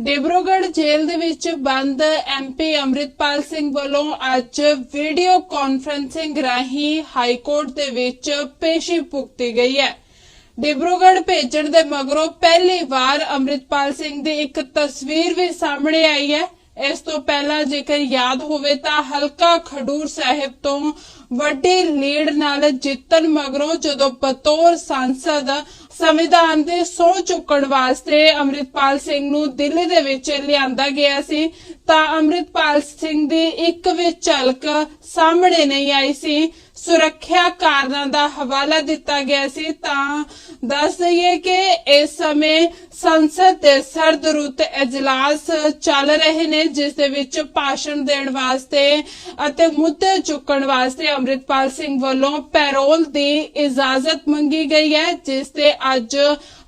ਡਿਬਰੂਗੜ੍ਹ ਜੇਲ੍ਹ ਦੇ ਵਿੱਚ ਬੰਦ ਐਮਪੀ ਅੰਮ੍ਰਿਤਪਾਲ ਸਿੰਘ ਵੱਲੋਂ ਅੱਜ ਵੀਡੀਓ ਕਾਨਫਰੰਸਿੰਗ ਰਾਹੀਂ ਹਾਈ ਕੋਰਟ ਦੇ ਵਿੱਚ ਪੇਸ਼ੀ ਭੁਗਤੀ ਗਈ ਹੈ। ਡਿਬਰੂਗੜ੍ਹ ਭੇਜਣ ਦੇ ਮਗਰੋਂ ਪਹਿਲੀ ਵਾਰ ਅੰਮ੍ਰਿਤਪਾਲ ਸਿੰਘ ਦੀ ਇੱਕ ਤਸਵੀਰ ਵੀ ਸਾਹਮਣੇ ਆਈ ਹੈ। ਇਸ ਤੋਂ ਪਹਿਲਾਂ ਜੇਕਰ ਯਾਦ ਹੋਵੇ ਤਾਂ ਹਲਕਾ ਖਡੂਰ ਸਾਹਿਬ ਤੋਂ ਵੱਡੀ ਲੀਡ ਨਾਲ ਜਿੱਤਣ ਮਗਰੋਂ ਜਦੋਂ ਬਤੌਰ ਸੰਸਦ ਸੰਵਿਧਾਨ ਦੇ ਸਹੁੰ ਚੁੱਕਣ ਵਾਸਤੇ ਅੰਮ੍ਰਿਤਪਾਲ ਸਿੰਘ ਨੂੰ ਦਿੱਲੀ ਦੇ ਵਿੱਚ ਲਿਆਂਦਾ ਗਿਆ ਸੀ, ਤਾਂ ਅੰਮ੍ਰਿਤਪਾਲ ਸਿੰਘ ਦੀ ਇੱਕ ਵੀ ਝਲਕ ਸਾਹਮਣੇ ਨਹੀਂ ਆਈ ਸੀ। ਸੁਰੱਖਿਆ ਕਾਰਨਾਂ ਦਾ ਹਵਾਲਾ ਦਿੱਤਾ ਗਿਆ ਸੀ, ਤਾਂ ਦੱਸ ਦਈਏ ਕਿ ਇਸ ਸਮੇਂ ਸੰਸਦ ਦੇ ਸਰਦ ਰੁੱਤ ਇਜਲਾਸ ਚੱਲ ਰਹੇ ਨੇ, ਜਿਸ ਦੇ ਵਿੱਚ ਭਾਸ਼ਣ ਦੇਣ ਵਾਸਤੇ ਅਤੇ ਮੁੱਦੇ ਚੁੱਕਣ ਵਾਸਤੇ ਅੰਮ੍ਰਿਤਪਾਲ ਸਿੰਘ ਵੱਲੋਂ ਪੈਰੋਲ ਦੀ ਇਜਾਜ਼ਤ ਮੰਗੀ ਗਈ ਹੈ, ਜਿਸ ਤੇ ਅੱਜ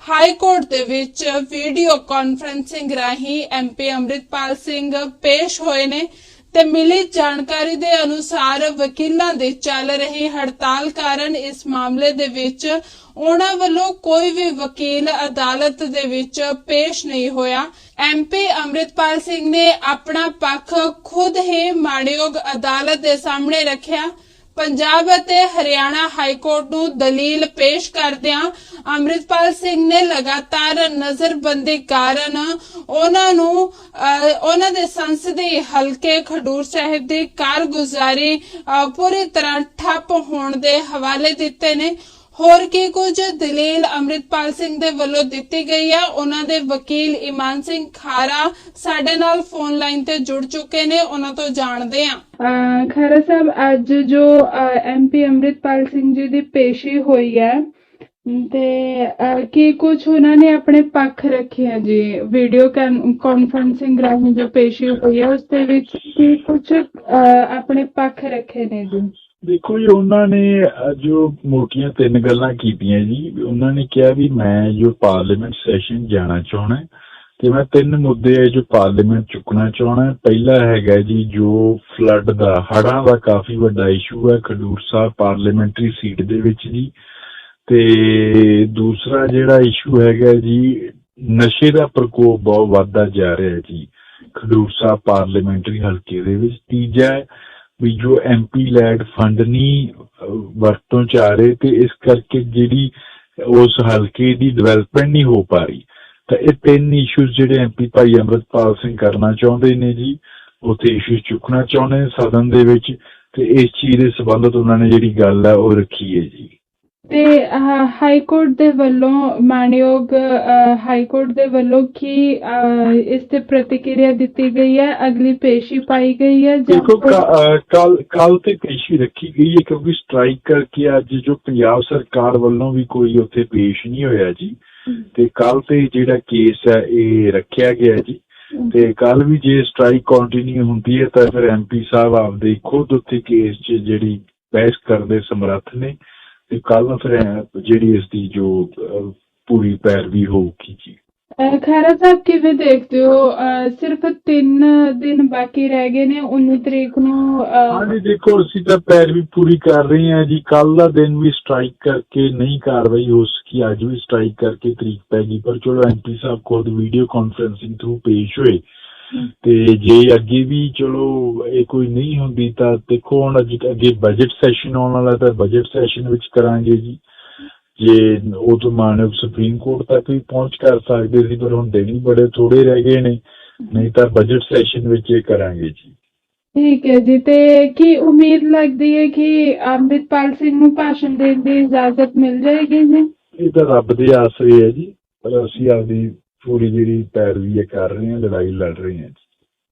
ਹਾਈ ਕੋਰਟ ਦੇ ਵਿੱਚ ਵੀਡੀਓ ਕਾਨਫਰੰਸਿੰਗ ਰਾਹੀਂ ਐਮਪੀ ਅੰਮ੍ਰਿਤਪਾਲ ਸਿੰਘ ਪੇਸ਼ ਹੋਏ ਨੇ। ਤੇ ਮਿਲੀ ਜਾਣਕਾਰੀ ਦੇ ਅਨੁਸਾਰ ਵਕੀਲਾਂ ਦੇ ਚੱਲ ਰਹੀ ਹੜਤਾਲ ਕਾਰਨ ਇਸ ਮਾਮਲੇ ਦੇ ਵਿੱਚ ਉਹਨਾਂ ਵੱਲੋਂ ਕੋਈ ਵੀ ਵਕੀਲ ਅਦਾਲਤ ਦੇ ਵਿੱਚ ਪੇਸ਼ ਨਹੀਂ ਹੋਇਆ। ਐਮਪੀ ਅੰਮ੍ਰਿਤਪਾਲ ਸਿੰਘ ਨੇ ਆਪਣਾ ਪੱਖ ਖੁਦ ਹੀ ਮਾਣਯੋਗ ਅਦਾਲਤ ਦੇ ਸਾਹਮਣੇ ਰੱਖਿਆ। ਪੰਜਾਬ ਅਤੇ ਹਰਿਆਣਾ ਹਾਈ ਕੋਰਟ ਨੂੰ ਦਲੀਲ ਪੇਸ਼ ਕਰਦਿਆਂ ਅੰਮ੍ਰਿਤਪਾਲ ਸਿੰਘ ਨੇ ਲਗਾਤਾਰ ਨਜ਼ਰਬੰਦੀ ਕਾਰਨ ਉਹਨਾਂ ਨੂੰ ਅਹ, ਉਹਨਾਂ ਦੇ ਸੰਸਦੀ ਹਲਕੇ ਖਡੂਰ ਸਾਹਿਬ ਦੀ ਕਾਰਗੁਜ਼ਾਰੀ ਪੂਰੀ ਤਰ੍ਹਾਂ ਠੱਪ ਹੋਣ ਦੇ ਹਵਾਲੇ ਦਿੱਤੇ ਨੇ। ਹੋਰ ਕੀ, ਕੁਝ ਦਲੀਲ ਅੰਮ੍ਰਿਤਪਾਲ ਸਿੰਘ ਦੇ ਵੱਲੋਂ ਦਿੱਤੀ ਗਈ ਹੈ ਉਹਨਾਂ ਦੇ ਵਕੀਲ ਇਮਾਨ ਸਿੰਘ ਖਾਰਾ ਸਾਡੇ ਨਾਲ ਫੋਨ ਲਾਈਨ ਤੇ ਜੁੜ ਚੁੱਕੇ ਨੇ, ਉਹਨਾਂ ਤੋਂ ਜਾਣਦੇ ਹਾਂ। ਖਾਰਾ ਸਾਹਿਬ, ਅੱਜ ਜੋ ਐਮਪੀ ਅੰਮ੍ਰਿਤਪਾਲ ਸਿੰਘ ਜੀ ਦੀ ਪੇਸ਼ੀ ਹੋਈ ਹੈ, ਤੇ ਕੀ ਕੁਝ ਉਹਨਾਂ ਨੇ ਆਪਣੇ ਪੱਖ ਰੱਖਿਆ ਜੀ? ਵੀਡੀਓ ਕਾਨਫਰੰਸਿੰਗ ਰਾਹੀਂ ਜੋ ਪੇਸ਼ੀ ਹੋਈ ਹੈ, ਉਸ ਦੇ ਵਿੱਚ ਕੀ ਕੁਝ ਆਪਣੇ ਪੱਖ ਰੱਖੇ ਨੇ ਜੀ? ਦੇਖੋ ਜੀ, ਉਹਨਾਂ ਨੇ ਜੋ ਮੋਟੀਆਂ ਤਿੰਨ ਗੱਲਾਂ ਕੀਤੀਆਂ ਜੀ ਉਹਨਾਂ ਨੇ ਕਿਹਾ ਵੀ ਮੈਂ ਜੋ ਪਾਰਲੀਮੈਂਟ ਸੈਸ਼ਨ ਜਾਣਾ ਚਾਹਣਾ ਤੇ ਮੈਂ ਤਿੰਨ ਮੁੱਦੇ ਹੈ ਜੋ ਪਾਰਲੀਮੈਂਟ ਚੁੱਕਣਾ ਚਾਹਣਾ ਪਹਿਲਾ ਹੈਗਾ ਜੀ, ਜੋ ਫਲੱਡ ਦਾ ਹੜਾਂ ਦਾ ਕਾਫੀ ਵੱਡਾ ਇਸ਼ੂ ਹੈ, ਖਡੂਰ ਸਾਹਿਬ ਪਾਰਲੀਮੈਂਟਰੀ ਸੀਟ ਦੇ ਵਿੱਚ ਜੀ। ਤੇ ਦੂਸਰਾ ਜਿਹੜਾ ਇਸ਼ੂ ਹੈਗਾ ਜੀ, ਨਸ਼ੇ ਦਾ ਪ੍ਰਕੋਪ ਬਹੁਤ ਵੱਧਦਾ ਜਾ ਰਿਹਾ ਜੀ, ਖਡੂਰ ਸਾਹਿਬ ਪਾਰਲੀਮੈਂਟਰੀ ਹਲਕੇ ਦੇ ਵਿੱਚ। ਤੀਜਾ ਵੀ ਜੋ ਐਮਪੀ ਲੈਡ ਫੰਡ ਨਹੀਂ ਵਰਤੋਂ ਚ ਆ ਰਹੇ ਤੇ ਇਸ ਕਰਕੇ ਜਿਹੜੀ ਉਸ ਹਲਕੇ ਦੀ ਡਿਵੈਲਪਮੈਂਟ ਨਹੀਂ ਹੋ ਪਾ ਰਹੀ। ਤਾਂ ਇਹ ਤਿੰਨ ਇਸ਼ੂਜ਼ ਜਿਹੜੇ ਐਮਪੀ ਭਾਈ ਅੰਮ੍ਰਿਤਪਾਲ ਸਿੰਘ ਕਰਨਾ ਚਾਹੁੰਦੇ ਨੇ ਜੀ, ਉਥੇ ਇਸ਼ੂ ਚੁੱਕਣਾ ਚਾਹੁੰਦੇ ਸਦਨ ਦੇ ਵਿੱਚ ਤੇ ਇਸ ਚੀਜ਼ ਦੇ ਸੰਬੰਧਤ ਉਹਨਾਂ ਨੇ ਜਿਹੜੀ ਗੱਲ ਹੈ ਉਹ ਰੱਖੀ ਹੈ ਜੀ। ਤੇ ਹਾਈ ਕੋਰਟ ਦੇ ਵੱਲੋਂ ਮਾਨਯੋਗ ਹਾਈ ਕੋਰਟ ਦੇ ਵੱਲੋਂ ਕੀ ਇਸ ਤੇ ਪ੍ਰਤੀਕਿਰਿਆ ਦਿੱਤੀ ਗਈ ਹੈ? ਅਗਲੀ ਪੇਸ਼ੀ ਪਾਈ ਗਈ ਹੈ ਜਾਂ ਦੇਖੋ ਕੱਲ ਕੱਲ ਤੇ ਪੇਸ਼ੀ ਰੱਖੀ ਗਈ ਹੈ ਕਿਉਂਕਿ ਸਟ੍ਰਾਈਕ ਕਰਕੇ ਅੱਜ ਜੋ ਪੰਜਾਬ ਸਰਕਾਰ ਵੱਲੋਂ ਵੀ ਕੋਈ ਉੱਥੇ ਪੇਸ਼ ਨਹੀਂ ਹੋਇਆ ਜੀ। ਤੇ ਕੱਲ ਤੇ ਜਿਹੜਾ ਕੇਸ ਹੈ ਇਹ ਰੱਖਿਆ ਗਿਆ ਜੀ। ਤੇ ਕੱਲ ਵੀ ਜੇ ਸਟ੍ਰਾਈਕ ਕੰਟੀਨਿਊ ਹੁੰਦੀ ਹੈ ਤਾਂ ਫਿਰ ਐਮਪੀ ਸਾਹਿਬ ਆਪਦੇ ਖੁਦ ਉੱਥੇ ਕੇਸ 'ਚ ਜਿਹੜੀ ਬਹਿਸ ਕਰਦੇ ਸਮਰੱਥ ਨੇ। ਤੇ ਕੱਲ ਫਿਰ ਜਿਹੜੀ ਇਸ ਦੀ ਜੋ ਪੂਰੀ ਪੈਰਵੀ ਹੋਊਗੀ ਜੀ। ਖਹਿਰਾ ਸਾਹਿਬ ਕਿਵੇਂ ਦੇਖਦੇ ਹੋ? ਸਿਰਫ 3 ਦਿਨ ਬਾਕੀ ਰਹਿ ਗਏ ਨੇ 19 ਤਰੀਕ ਨੂੰ ਹਾਂਜੀ ਦੇਖੋ ਅਸੀਂ ਤਾਂ ਪੈਰਵੀ ਪੂਰੀ ਕਰ ਰਹੇ ਹਾਂ ਜੀ। ਕੱਲ ਦਾ ਦਿਨ ਵੀ ਸਟ੍ਰਾਈਕ ਕਰਕੇ ਨਹੀਂ ਕਾਰਵਾਈ ਹੋ ਸਕੀ ਅੱਜ ਵੀ ਸਟ੍ਰਾਈਕ ਕਰਕੇ ਤਰੀਕ ਪੈ ਗਈ। ਪਰ ਚਲੋ ਐਮਪੀ ਸਾਹਿਬ ਖੁਦ ਵੀਡੀਓ ਕਾਨਫਰੰਸਿੰਗ ਥਰੂ ਪੇਸ਼ ਹੋਏ। ਤੇ ਜੇ ਅੱਗੇ ਵੀ ਚਲੋ ਇਹ ਕੋਈ ਨਹੀਂ ਹੁੰਦੀ ਤਾਂ ਦੇਖੋ ਹੁਣ ਅੱਜ ਅੱਗੇ ਬਜਟ ਸੈਸ਼ਨ ਆਉਣ ਵਾਲਾ ਤਾਂ ਬਜਟ ਸੈਸ਼ਨ ਵਿੱਚ ਕਰਾਂਗੇ ਜੀ। ਜੇ ਉਹ ਤੋਂ ਮਾਨਵ ਸੁਪਰੀਮ ਕੋਰਟ ਤੱਕ ਵੀ ਪਹੁੰਚ ਕਰ ਸਕਦੇ ਸੀ ਪਰ ਹੁਣ ਹੀ ਬੜੇ ਥੋੜੇ ਰਹਿ ਗਏ ਨੇ ਨਹੀਂ ਤਾਂ ਬਜਟ ਸੈਸ਼ਨ ਵਿੱਚ ਇਹ ਕਰਾਂਗੇ ਜੀ। ਠੀਕ ਹੈ ਜੀ ਤੇ ਕੀ ਉਮੀਦ ਲੱਗਦੀ ਹੈ ਕਿ ਅੰਮ੍ਰਿਤਪਾਲ ਸਿੰਘ ਨੂੰ ਭਾਸ਼ਣ ਦੇਣ ਦੀ ਇਜਾਜ਼ਤ ਮਿਲ ਜਾਏਗੀ ਜੀ? ਇਹ ਤਾਂ ਰੱਬ ਦੇ ਆਸਰੇ ਹੈ ਜੀ ਪਰ ਅਸੀਂ ਆਪਦੀ ਪੂਰੀ ਜਿਹੜੀ ਪੈਰਵੀ ਹੈ ਕਰ ਰਹੇ ਹਾਂ ਲੜਾਈ ਲੜ ਰਹੇ ਹਾਂ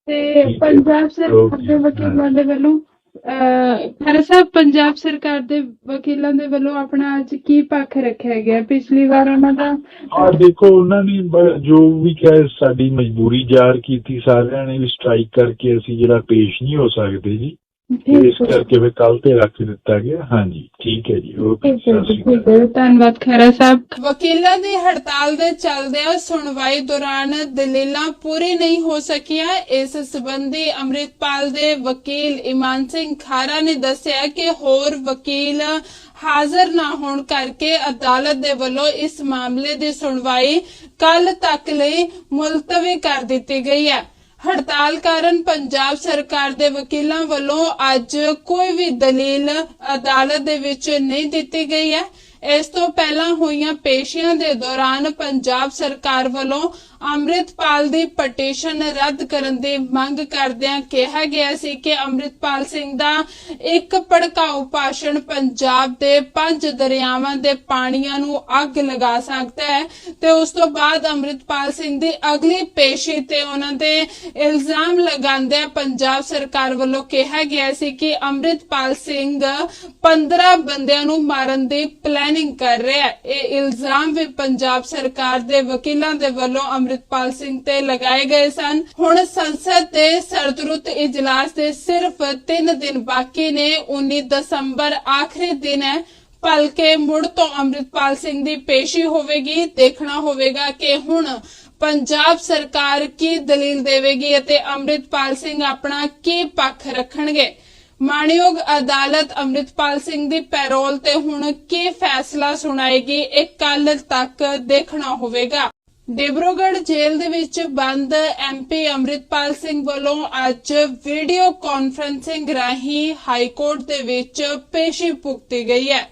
ਤੇ। ਪੰਜਾਬ ਸਰਕਾਰ ਦੇ ਵਕੀਲਾਂ ਦੇ ਵੱਲੋਂ ਖਹਿਰਾ ਸਾਹਿਬ ਪੰਜਾਬ ਸਰਕਾਰ ਦੇ ਵਕੀਲਾਂ ਦੇ ਵੱਲੋਂ ਆਪਣਾ ਅੱਜ ਕੀ ਪੱਖ ਰੱਖਿਆ ਗਿਆ? ਪਿਛਲੀ ਵਾਰ ਉਹਨਾਂ ਦਾ ਆ ਦੇਖੋ ਉਹਨਾਂ ਨੇ ਜੋ ਵੀ ਕਹੇ ਸਾਡੀ ਮਜਬੂਰੀ ਜ਼ਾਹਰ ਕੀਤੀ ਸਾਰਿਆਂ ਨੇ ਵੀ ਸਟ੍ਰਾਈਕ ਕਰਕੇ ਅਸੀਂ ਜਿਹੜਾ ਪੇਸ਼ ਨਹੀਂ ਹੋ ਸਕਦੇ ਜੀ। ਇਸ ਕਰਕੇ ਵੀ ਕੱਲ ਤੇ ਰੱਖ ਦਿੱਤਾ ਗਿਆ। ਹਾਂਜੀ ਠੀਕ ਹੈ ਜੀ। ਓਕੇ ਸਤਿ ਸ਼੍ਰੀ ਅਕਾਲ। ਹੈ। ਧੰਨਵਾਦ ਖਹਿਰਾ ਸਾਹਿਬ। ਵਕੀਲਾਂ ਦੀ ਹੜਤਾਲ ਦੇ ਚੱਲਦਿਆਂ ਸੁਣਵਾਈ ਦੌਰਾਨ ਦਲੀਲਾਂ ਪੂਰੀ ਨਹੀਂ ਹੋ ਸਕੀਆਂ। ਇਸ ਸੰਬੰਧੀ ਅੰਮ੍ਰਿਤਪਾਲ ਦੇ ਵਕੀਲ ਇਮਾਨ ਸਿੰਘ ਖਾਰਾ ਨੇ ਦੱਸਿਆ ਕਿ ਹੋਰ ਵਕੀਲ ਹਾਜ਼ਰ ਨਾ ਹੋਣ ਕਰਕੇ ਅਦਾਲਤ ਦੇ ਵੱਲੋਂ ਇਸ ਮਾਮਲੇ ਦੀ ਸੁਣਵਾਈ ਕੱਲ ਤੱਕ ਲਈ ਮੁਲਤਵੀ ਕਰ ਦਿੱਤੀ ਗਈ ਹੈ। ਹੜਤਾਲ ਕਾਰਨ ਪੰਜਾਬ ਸਰਕਾਰ ਦੇ ਵਕੀਲਾਂ ਵੱਲੋਂ ਅੱਜ ਕੋਈ ਵੀ ਦਲੀਲ ਅਦਾਲਤ ਦੇ ਵਿੱਚ ਨਹੀਂ ਦਿੱਤੀ ਗਈ ਹੈ। ਇਸ ਤੋਂ ਪਹਿਲਾਂ ਹੋਈਆਂ ਪੇਸ਼ੀਆਂ ਦੇ ਦੌਰਾਨ ਪੰਜਾਬ ਸਰਕਾਰ ਵੱਲੋਂ ਅੰਮ੍ਰਿਤਪਾਲ ਦੀ ਪਟੀਸ਼ਨ ਰੱਦ ਕਰਨ ਦੀ ਮੰਗ ਕਰਦਿਆਂ ਕਿਹਾ ਗਿਆ ਸੀ ਕਿ ਅੰਮ੍ਰਿਤਪਾਲ ਸਿੰਘ ਦਾ ਇੱਕ ਭੜਕਾਊ ਭਾਸ਼ਣ ਪੰਜਾਬ ਦੇ ਪੰਜ ਦਰਿਆਵਾਂ ਦੇ ਪਾਣੀਆਂ ਨੂੰ ਅੱਗ ਲਗਾ ਸਕਦਾ ਹੈ ਤੇ ਉਸ ਤੋਂ ਬਾਅਦ ਅੰਮ੍ਰਿਤਪਾਲ ਸਿੰਘ ਦੀ ਅਗਲੀ ਪੇਸ਼ੀ ਤੇ ਉਹਨਾਂ ਦੇ ਇਲਜ਼ਾਮ ਲਗਾਉਂਦਿਆਂ ਪੰਜਾਬ ਸਰਕਾਰ ਵੱਲੋਂ ਕਿਹਾ ਗਿਆ ਸੀ ਕਿ ਅੰਮ੍ਰਿਤਪਾਲ ਸਿੰਘ 15 ਬੰਦਿਆਂ ਨੂੰ ਮਾਰਨ ਦੀ ਪਲੈਨਿੰਗ ਕਰ ਰਿਹਾ ਹੈ। ਇਹ ਇਲਜ਼ਾਮ ਵੀ ਪੰਜਾਬ ਸਰਕਾਰ ਦੇ ਵਕੀਲਾਂ ਦੇ ਵੱਲੋਂ ਅੰਮ੍ਰਿਤਪਾਲ ਸਿੰਘ ਤੇ ਲਗਾਏ ਗਏ ਸਨ। ਹੁਣ ਸੰਸਦ ਦੇ ਸਰਦਰੁੱਤ ਇਜਲਾਸ ਦੇ ਸਿਰਫ 3 ਦਿਨ ਬਾਕੀ ਨੇ। 19 ਦਸੰਬਰ ਆਖਰੀ ਦਿਨ ਹੈ। ਭਲਕੇ ਮੁੜ ਤੋਂ ਅੰਮ੍ਰਿਤਪਾਲ ਸਿੰਘ ਦੀ ਪੇਸ਼ੀ ਹੋਵੇਗੀ। ਦੇਖਣਾ ਹੋਵੇਗਾ ਕਿ ਹੁਣ ਪੰਜਾਬ ਸਰਕਾਰ ਕੀ ਦਲੀਲ ਦੇਵੇਗੀ ਅਤੇ ਅੰਮ੍ਰਿਤਪਾਲ ਸਿੰਘ ਆਪਣਾ ਕੀ ਪੱਖ ਰੱਖਣਗੇ। ਮਾਣਯੋਗ ਅਦਾਲਤ ਅੰਮ੍ਰਿਤਪਾਲ ਸਿੰਘ ਦੀ ਪੈਰੋਲ ਤੇ ਹੁਣ ਕੀ ਫੈਸਲਾ ਸੁਣਾਏਗੀ, ਇਹ ਕੱਲ ਤੱਕ ਦੇਖਣਾ ਹੋਵੇਗਾ। ਡਿਬਰੂਗੜ੍ਹ ਜੇਲ੍ਹ ਦੇ ਵਿੱਚ ਬੰਦ ਐਮਪੀ ਅੰਮ੍ਰਿਤਪਾਲ ਸਿੰਘ ਵੱਲੋਂ ਅੱਜ ਵੀਡੀਓ ਕਾਨਫਰੰਸਿੰਗ ਰਾਹੀਂ ਹਾਈ ਕੋਰਟ ਦੇ ਵਿੱਚ ਪੇਸ਼ੀ ਭੁਗਤੀ ਗਈ ਹੈ।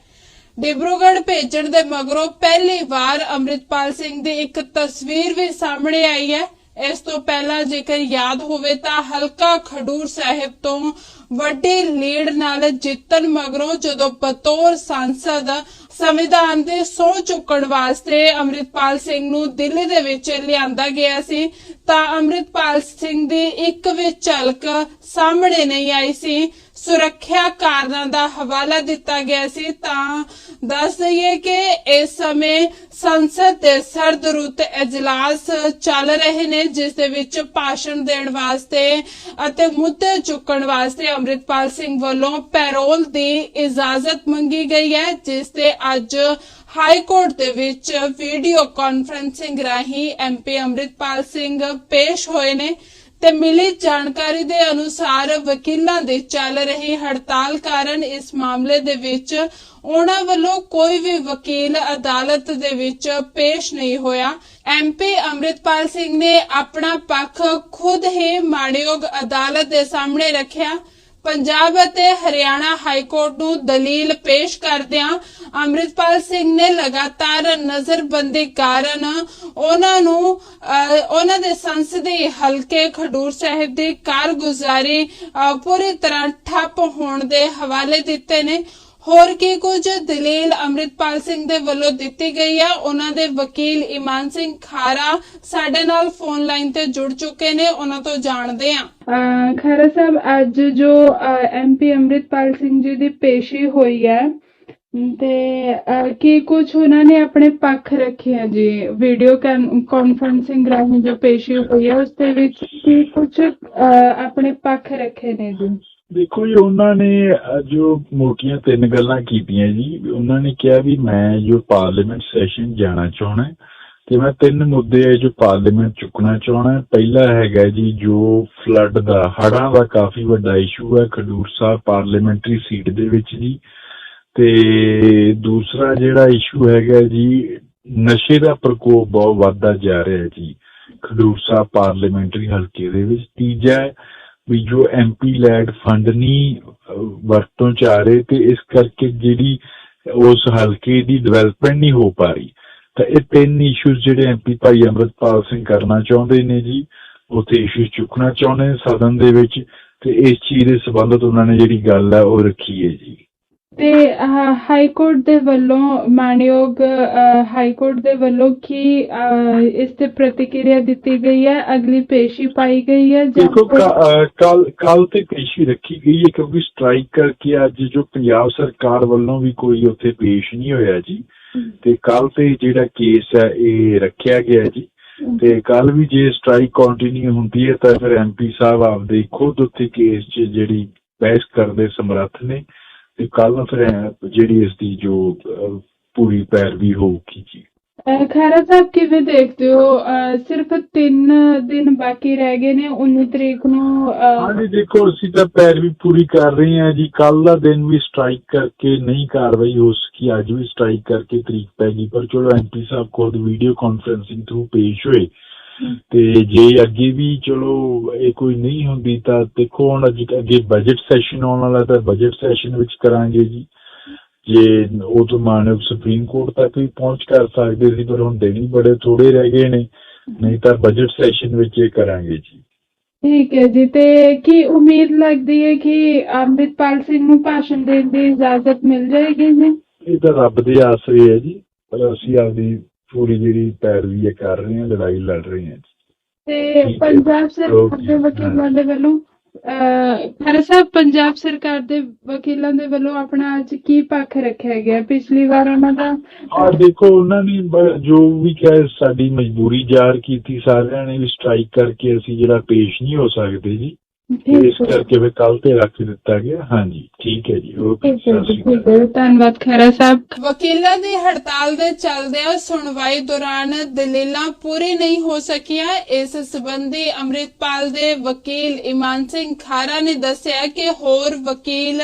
ਡਿਬਰੂਗੜ੍ਹ ਭੇਜਣ ਦੇ ਮਗਰੋਂ ਪਹਿਲੀ ਵਾਰ ਅੰਮ੍ਰਿਤਪਾਲ ਸਿੰਘ ਦੀ ਇੱਕ ਤਸਵੀਰ ਵੀ ਸਾਹਮਣੇ ਆਈ ਹੈ। ਇਸ ਤੋਂ ਪਹਿਲਾਂ ਜੇਕਰ ਯਾਦ ਹੋਵੇ ਤਾਂ ਹਲਕਾ ਖਡੂਰ ਸਾਹਿਬ ਤੋਂ ਵੱਡੀ ਲੀਡ ਨਾਲ ਜਿੱਤਣ ਮਗਰੋਂ ਜਦੋਂ ਬਤੌਰ ਸੰਸਦ ਸੰਵਿਧਾਨ ਦੇ ਸੌ ਚੁੱਕਣ ਵਾਸਤੇ ਅੰਮ੍ਰਿਤਪਾਲ ਸਿੰਘ ਨੂੰ ਦਿੱਲੀ ਦੇ ਵਿੱਚ ਲਿਆਂਦਾ ਗਿਆ ਸੀ, ਤਾਂ ਅੰਮ੍ਰਿਤਪਾਲ ਸਿੰਘ ਦੀ ਇੱਕ ਵੀ ਝਲਕ ਸਾਹਮਣੇ ਨਹੀਂ ਆਈ ਸੀ। ਸੁਰੱਖਿਆ ਕਾਰਨਾਂ ਦਾ ਹਵਾਲਾ ਦਿੱਤਾ ਗਿਆ ਸੀ, ਤਾਂ ਦੱਸ ਦਈਏ ਕਿ ਇਸ ਸਮੇਂ ਸੰਸਦ ਦੇ ਸਰਦਰੁੱਤ ਇਜਲਾਸ ਚੱਲ ਰਹੇ ਨੇ, ਜਿਸ ਦੇ ਵਿੱਚ ਭਾਸ਼ਣ ਦੇਣ ਵਾਸਤੇ ਅਤੇ ਮੁੱਦੇ ਚੁੱਕਣ ਵਾਸਤੇ ਅੰਮ੍ਰਿਤਪਾਲ ਸਿੰਘ ਵੱਲੋਂ ਪੈਰੋਲ ਦੀ ਇਜਾਜ਼ਤ ਮੰਗੀ ਗਈ ਹੈ, ਜਿਸ ਤੇ ਅੱਜ ਹਾਈ ਕੋਰਟ ਦੇ ਵਿੱਚ ਵੀਡੀਓ ਕਾਨਫਰੰਸਿੰਗ ਰਾਹੀਂ ਐਮਪੀ ਅੰਮ੍ਰਿਤਪਾਲ ਸਿੰਘ ਪੇਸ਼ ਹੋਏ ਨੇ। ਤੇ ਮਿਲੀ ਜਾਣਕਾਰੀ ਦੇ ਅਨੁਸਾਰ ਵਕੀਲਾਂ ਦੀ ਚੱਲ ਰਹੀ ਹੜਤਾਲ ਕਾਰਨ ਇਸ ਮਾਮਲੇ ਦੇ ਵਿੱਚ ਉਹਨਾਂ ਵੱਲੋਂ ਕੋਈ ਵੀ ਵਕੀਲ ਅਦਾਲਤ ਦੇ ਵਿੱਚ ਪੇਸ਼ ਨਹੀਂ ਹੋਇਆ। ਐਮਪੀ ਅੰਮ੍ਰਿਤਪਾਲ ਸਿੰਘ ਨੇ ਆਪਣਾ ਪੱਖ ਖੁਦ ਹੀ ਮਾਣਯੋਗ ਅਦਾਲਤ ਦੇ ਸਾਹਮਣੇ ਰੱਖਿਆ। ਪੰਜਾਬ ਅਤੇ ਹਰਿਆਣਾ ਹਾਈ ਕੋਰਟ ਨੂੰ ਦਲੀਲ ਪੇਸ਼ ਕਰਦਿਆਂ ਅੰਮ੍ਰਿਤਪਾਲ ਸਿੰਘ ਨੇ ਲਗਾਤਾਰ ਨਜ਼ਰਬੰਦੀ ਕਾਰਨ ਉਹਨਾਂ ਨੂੰ ਅਹ, ਉਹਨਾਂ ਦੇ ਸੰਸਦੀ ਹਲਕੇ ਖਡੂਰ ਸਾਹਿਬ ਦੀ ਕਾਰਗੁਜ਼ਾਰੀ ਪੂਰੀ ਤਰ੍ਹਾਂ ਠੱਪ ਹੋਣ ਦੇ ਹਵਾਲੇ ਦਿੱਤੇ ਨੇ। ਹੋਰ ਕੀ, ਕੁਝ ਦਲੀਲ ਅੰਮ੍ਰਿਤਪਾਲ ਸਿੰਘ ਦੇ ਵੱਲੋਂ ਦਿੱਤੀ ਗਈ ਹੈ ਉਹਨਾਂ ਦੇ ਵਕੀਲ ਇਮਾਨ ਸਿੰਘ ਖਾਰਾ ਸਾਡੇ ਨਾਲ ਫੋਨ ਲਾਈਨ ਤੇ ਜੁੜ ਚੁੱਕੇ ਨੇ, ਉਹਨਾਂ ਤੋਂ ਜਾਣਦੇ ਹਾਂ। ਖਾਰਾ ਸਾਹਿਬ, ਅੱਜ ਜੋ ਐਮਪੀ ਅੰਮ੍ਰਿਤਪਾਲ ਸਿੰਘ ਜੀ ਦੀ ਪੇਸ਼ੀ ਹੋਈ ਹੈ, ਤੇ ਕੀ ਕੁਝ ਉਹਨਾਂ ਨੇ ਆਪਣੇ ਪੱਖ ਰੱਖੇ ਆ ਜੀ? ਵੀਡੀਓ ਕਾਨਫਰੰਸਿੰਗ ਰਾਹੀਂ ਜੋ ਪੇਸ਼ੀ ਹੋਈ ਹੈ, ਉਸ ਦੇ ਵਿੱਚ ਕੀ ਕੁਝ ਆਪਣੇ ਪੱਖ ਰੱਖੇ ਨੇ ਜੀ? ਦੇਖੋ ਜੀ, ਉਹਨਾਂ ਨੇ ਜੋ ਮੋਟੀਆਂ ਤਿੰਨ ਗੱਲਾਂ ਕੀਤੀਆਂ ਜੀ ਉਹਨਾਂ ਨੇ ਕਿਹਾ ਵੀ ਮੈਂ ਜੋ ਪਾਰਲੀਮੈਂਟ ਸੈਸ਼ਨ ਜਾਣਾ ਚਾਹਣਾ ਤੇ ਮੈਂ ਤਿੰਨ ਮੁੱਦੇ ਹੈ ਜੋ ਪਾਰਲੀਮੈਂਟ ਚੁੱਕਣਾ ਚਾਹਣਾ ਪਹਿਲਾ ਹੈਗਾ ਜੀ, ਜੋ ਫਲੱਡ ਦਾ, ਹੜ੍ਹਾਂ ਦਾ ਕਾਫੀ ਵੱਡਾ ਇਸ਼ੂ ਹੈ, ਖਡੂਰ ਸਾਹਿਬ ਪਾਰਲੀਮੈਂਟਰੀ ਸੀਟ ਦੇ ਵਿੱਚ ਜੀ। ਤੇ ਦੂਸਰਾ ਜਿਹੜਾ ਇਸ਼ੂ ਹੈਗਾ ਜੀ, ਨਸ਼ੇ ਦਾ ਪ੍ਰਕੋਪ ਬਹੁਤ ਵੱਧਦਾ ਜਾ ਰਿਹਾ ਜੀ, ਖਡੂਰ ਸਾਹਿਬ ਪਾਰਲੀਮੈਂਟਰੀ ਹਲਕੇ ਦੇ ਵਿੱਚ। ਤੀਜਾ ਵੀ ਜੋ ਐਮਪੀ ਲੈਡ ਫੰਡ ਨਹੀਂ ਵਰਤੋਂ ਚ ਆ ਰਹੇ ਤੇ ਇਸ ਕਰਕੇ ਜਿਹੜੀ ਉਸ ਹਲਕੇ ਦੀ ਡਿਵੈਲਪਮੈਂਟ ਨਹੀਂ ਹੋ ਪਾ ਰਹੀ। ਤਾਂ ਇਹ ਤਿੰਨ ਇਸ਼ੂਜ਼ ਜਿਹੜੇ ਐਮਪੀ ਭਾਈ ਅੰਮ੍ਰਿਤਪਾਲ ਸਿੰਘ ਕਰਨਾ ਚਾਹੁੰਦੇ ਨੇ ਜੀ, ਉੱਥੇ ਇਸ਼ੂ ਚੁੱਕਣਾ ਚਾਹੁੰਦੇ ਨੇ ਸਦਨ ਦੇ ਵਿੱਚ ਤੇ ਇਸ ਚੀਜ਼ ਦੇ ਸੰਬੰਧਤ ਉਹਨਾਂ ਨੇ ਜਿਹੜੀ ਗੱਲ ਹੈ ਉਹ ਰੱਖੀ ਹੈ ਜੀ। ਤੇ ਹਾਈ ਕੋਰਟ ਦੇ ਵੱਲੋਂ ਮਾਨਯੋਗ ਹਾਈ ਕੋਰਟ ਦੇ ਵੱਲੋਂ ਕੀ ਇਸ ਤੇ ਪ੍ਰਤੀਕਿਰਿਆ ਦਿੱਤੀ ਗਈ ਹੈ? ਅਗਲੀ ਪੇਸ਼ੀ ਪਾਈ ਗਈ ਹੈ ਦੇਖੋ ਕੱਲ ਕੱਲ ਤੇ ਪੇਸ਼ੀ ਰੱਖੀ ਗਈ ਹੈ ਕਿਉਂਕਿ ਸਟ੍ਰਾਈਕ ਕਰਕੇ ਅੱਜ ਜੋ ਪੰਜਾਬ ਸਰਕਾਰ ਵੱਲੋਂ ਵੀ ਕੋਈ ਉੱਥੇ ਪੇਸ਼ ਨਹੀਂ ਹੋਇਆ ਜੀ। ਤੇ ਕੱਲ ਤੇ ਜਿਹੜਾ ਕੇਸ ਹੈ ਇਹ ਰੱਖਿਆ ਗਿਆ ਜੀ। ਤੇ ਕੱਲ ਵੀ ਜੇ ਸਟ੍ਰਾਈਕ ਕੰਟੀਨਿਊ ਹੁੰਦੀ ਹੈ ਤਾਂ ਫਿਰ ਐਮਪੀ ਸਾਹਿਬ ਆਪਦੇ ਖੁਦ ਉੱਥੇ ਕੇਸ 'ਚ ਜਿਹੜੀ ਬਹਿਸ ਕਰਦੇ ਸਮਰੱਥ ਨੇ। ਤੇ ਕੱਲ ਫਿਰ ਜਿਹੜੀ ਇਸ ਦੀ ਜੋ ਪੂਰੀ ਪੈਰਵੀ ਹੋਊਗੀ ਜੀ। ਖਹਿਰਾ ਸਾਹਿਬ ਕਿਵੇਂ ਦੇਖਦੇ ਹੋ? ਸਿਰਫ 3 ਦਿਨ ਬਾਕੀ ਰਹਿ ਗਏ ਨੇ 19 ਤਰੀਕ ਨੂੰ ਹਾਂਜੀ ਦੇਖੋ ਅਸੀਂ ਤਾਂ ਪੈਰਵੀ ਪੂਰੀ ਕਰ ਰਹੇ ਹਾਂ ਜੀ। ਕੱਲ ਦਾ ਦਿਨ ਵੀ ਸਟ੍ਰਾਈਕ ਕਰਕੇ ਨਹੀਂ ਕਾਰਵਾਈ ਹੋ ਸਕੀ ਅੱਜ ਵੀ ਸਟ੍ਰਾਈਕ ਕਰਕੇ ਤਰੀਕ ਪੈ ਗਈ। ਪਰ ਚਲੋ ਐਮਪੀ ਸਾਹਿਬ ਖੁਦ ਵੀਡੀਓ ਕਾਨਫਰੈਂਸਿੰਗ ਥਰੂ ਪੇਸ਼ ਹੋਏ। ਤੇ ਜੇ ਅੱਗੇ ਵੀ ਚਲੋ ਇਹ ਕੋਈ ਨਹੀਂ ਹੁੰਦੀ ਤਾਂ ਦੇਖੋ ਹੁਣ ਅੱਜ ਅੱਗੇ ਬਜਟ ਸੈਸ਼ਨ ਆਉਣ ਵਾਲਾ ਤਾਂ ਬਜਟ ਸੈਸ਼ਨ ਵਿੱਚ ਕਰਾਂਗੇ ਜੀ। ਜੇ ਉਹ ਤੋਂ ਮਾਨਵ ਸੁਪਰੀਮ ਕੋਰਟ ਤੱਕ ਵੀ ਪਹੁੰਚ ਕਰ ਸਕਦੇ ਸੀ ਪਰ ਹੁਣ ਹੀ ਬੜੇ ਥੋੜੇ ਰਹਿ ਗਏ ਨੇ ਨਹੀਂ ਤਾਂ ਬਜਟ ਸੈਸ਼ਨ ਵਿੱਚ ਇਹ ਕਰਾਂਗੇ ਜੀ। ਠੀਕ ਹੈ ਜੀ ਤੇ ਕੀ ਉਮੀਦ ਲੱਗਦੀ ਹੈ ਕਿ ਅੰਮ੍ਰਿਤਪਾਲ ਸਿੰਘ ਨੂੰ ਭਾਸ਼ਣ ਦੇਣ ਦੀ ਇਜਾਜ਼ਤ ਮਿਲ ਜਾਏਗੀ ਜੀ? ਇਹ ਤਾਂ ਰੱਬ ਦੇ ਆਸਰੇ ਹੈ ਜੀ ਪਰ ਅਸੀਂ ਆਪਦੀ ਪੂਰੀ ਜਿਹੜੀ ਪੈਰਵੀ ਕਰ ਰਹੇ ਹਾਂ ਲੜਾਈ ਲੜ ਰਹੇ ਹਾਂ ਤੇ। ਪੰਜਾਬ ਸਰਕਾਰ ਦੇ ਵਕੀਲਾਂ ਦੇ ਵੱਲੋਂ ਖਹਿਰਾ ਸਾਹਿਬ ਪੰਜਾਬ ਸਰਕਾਰ ਦੇ ਵਕੀਲਾਂ ਦੇ ਵੱਲੋਂ ਆਪਣਾ ਅੱਜ ਕੀ ਪੱਖ ਰੱਖਿਆ ਗਿਆ? ਪਿਛਲੀ ਵਾਰ ਉਹਨਾਂ ਦਾ ਆ ਦੇਖੋ ਉਹਨਾਂ ਨੇ ਜੋ ਵੀ ਕਹੇ ਸਾਡੀ ਮਜਬੂਰੀ ਜ਼ਾਹਰ ਕੀਤੀ ਸਾਰਿਆਂ ਨੇ ਵੀ ਸਟ੍ਰਾਈਕ ਕਰਕੇ ਅਸੀਂ ਜਿਹੜਾ ਪੇਸ਼ ਨਹੀਂ ਹੋ ਸਕਦੇ ਜੀ। ਇਸ ਠੀਕ ਹੈ ਕਰਕੇ ਫਿਰ ਕੱਲ ਤੇ ਰੱਖ ਦਿੱਤਾ ਗਿਆ। ਹਾਂਜੀ ਠੀਕ ਹੈ ਜੀ। ਓਕੇ ਠੀਕ ਹੈ ਸਤਿ ਜੀ, ਸ਼੍ਰੀ ਅਕਾਲ। ਠੀਕ ਹੈ। ਧੰਨਵਾਦ ਖਹਿਰਾ ਸਾਹਿਬ। ਵਕੀਲਾਂ ਦੀ ਹੜਤਾਲ ਦੇ ਚੱਲਦਿਆਂ ਸੁਣਵਾਈ ਦੌਰਾਨ ਦਲੀਲਾਂ ਪੂਰੀ ਨਹੀਂ ਹੋ ਸਕੀਆਂ। ਇਸ ਸੰਬੰਧੀ ਅੰਮ੍ਰਿਤਪਾਲ ਦੇ ਵਕੀਲ ਇਮਾਨ ਸਿੰਘ ਖਾਰਾ ਨੇ ਦੱਸਿਆ ਕਿ ਹੋਰ ਵਕੀਲ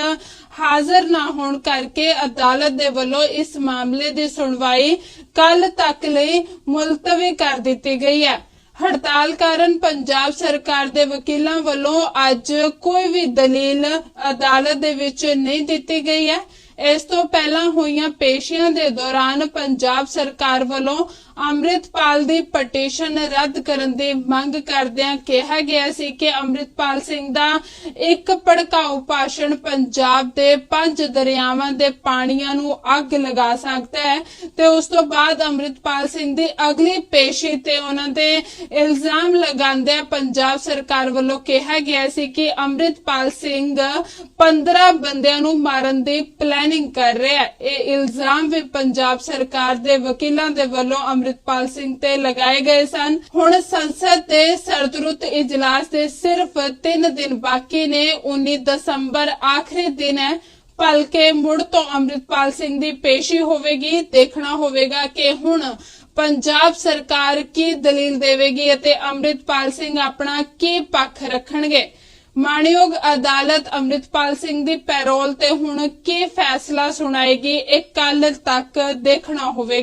ਹਾਜ਼ਰ ਨਾ ਹੋਣ ਕਰਕੇ ਅਦਾਲਤ ਦੇ ਵੱਲੋਂ ਇਸ ਮਾਮਲੇ ਦੀ ਸੁਣਵਾਈ ਕੱਲ ਤੱਕ ਲਈ ਮੁਲਤਵੀ ਕਰ ਦਿੱਤੀ ਗਈ ਹੈ। ਹੜਤਾਲ ਕਾਰਨ ਪੰਜਾਬ ਸਰਕਾਰ ਦੇ ਵਕੀਲਾਂ ਵੱਲੋਂ ਅੱਜ ਕੋਈ ਵੀ ਦਲੀਲ ਅਦਾਲਤ ਦੇ ਵਿੱਚ ਨਹੀਂ ਦਿੱਤੀ ਗਈ ਹੈ। ਇਸ ਤੋਂ ਪਹਿਲਾਂ ਹੋਈਆਂ ਪੇਸ਼ੀਆਂ ਦੇ ਦੌਰਾਨ ਪੰਜਾਬ ਸਰਕਾਰ ਵੱਲੋਂ ਅੰਮ੍ਰਿਤਪਾਲ ਦੀ ਪਟੀਸ਼ਨ ਰੱਦ ਕਰਨ ਦੀ ਮੰਗ ਕਰਦਿਆਂ ਕਿਹਾ ਗਿਆ ਸੀ ਕਿ ਅੰਮ੍ਰਿਤਪਾਲ ਸਿੰਘ ਦਾ ਇੱਕ ਭੜਕਾਊ ਭਾਸ਼ਣ ਪੰਜਾਬ ਦੇ ਪੰਜ ਦਰਿਆਵਾਂ ਦੇ ਪਾਣੀਆਂ ਨੂੰ ਅੱਗ ਲਗਾ ਸਕਦਾ ਹੈ ਤੇ ਉਸ ਤੋਂ ਬਾਅਦ ਅੰਮ੍ਰਿਤਪਾਲ ਸਿੰਘ ਦੀ ਅਗਲੀ ਪੇਸ਼ੀ ਤੇ ਉਹਨਾਂ ਦੇ ਇਲਜ਼ਾਮ ਲਗਾਉਂਦੇ ਪੰਜਾਬ ਸਰਕਾਰ ਵੱਲੋਂ ਕਿਹਾ ਗਿਆ ਸੀ ਕਿ ਅੰਮ੍ਰਿਤਪਾਲ ਸਿੰਘ 15 ਬੰਦਿਆਂ ਨੂੰ ਮਾਰਨ ਦੀ ਪਲੈਨਿੰਗ ਕਰ ਰਿਹਾ ਹੈ। ਇਹ ਇਲਜ਼ਾਮ ਵੀ ਪੰਜਾਬ ਸਰਕਾਰ ਦੇ ਵਕੀਲਾਂ ਦੇ ਵੱਲੋਂ ਅੰਮ੍ਰਿਤਪਾਲ ਸਿੰਘ ਤੇ ਲਗਾਏ ਗਏ ਸਨ। ਹੁਣ ਸੰਸਦ ਦੇ ਸਰਦਰੁੱਤ ਇਜਲਾਸ ਦੇ ਸਿਰਫ 3 ਦਿਨ ਬਾਕੀ ਨੇ। 19 ਦਸੰਬਰ ਆਖਰੀ ਦਿਨ ਹੈ। ਭਲਕੇ ਮੁੜ ਤੋਂ ਅੰਮ੍ਰਿਤਪਾਲ ਸਿੰਘ ਦੀ ਪੇਸ਼ੀ ਹੋਵੇਗੀ। ਦੇਖਣਾ ਹੋਵੇਗਾ ਕਿ ਹੁਣ ਪੰਜਾਬ ਸਰਕਾਰ ਕੀ ਦਲੀਲ ਦੇਵੇਗੀ ਅਤੇ ਅੰਮ੍ਰਿਤਪਾਲ ਸਿੰਘ ਆਪਣਾ ਕੀ ਪੱਖ ਰੱਖਣਗੇ। ਮਾਣਯੋਗ ਅਦਾਲਤ ਅੰਮ੍ਰਿਤਪਾਲ ਸਿੰਘ ਦੀ ਪੈਰੋਲ ਤੇ ਹੁਣ ਕੀ ਫੈਸਲਾ ਸੁਣਾਏਗੀ, ਇਹ ਕੱਲ ਤੱਕ ਦੇਖਣਾ ਹੋਵੇਗਾ।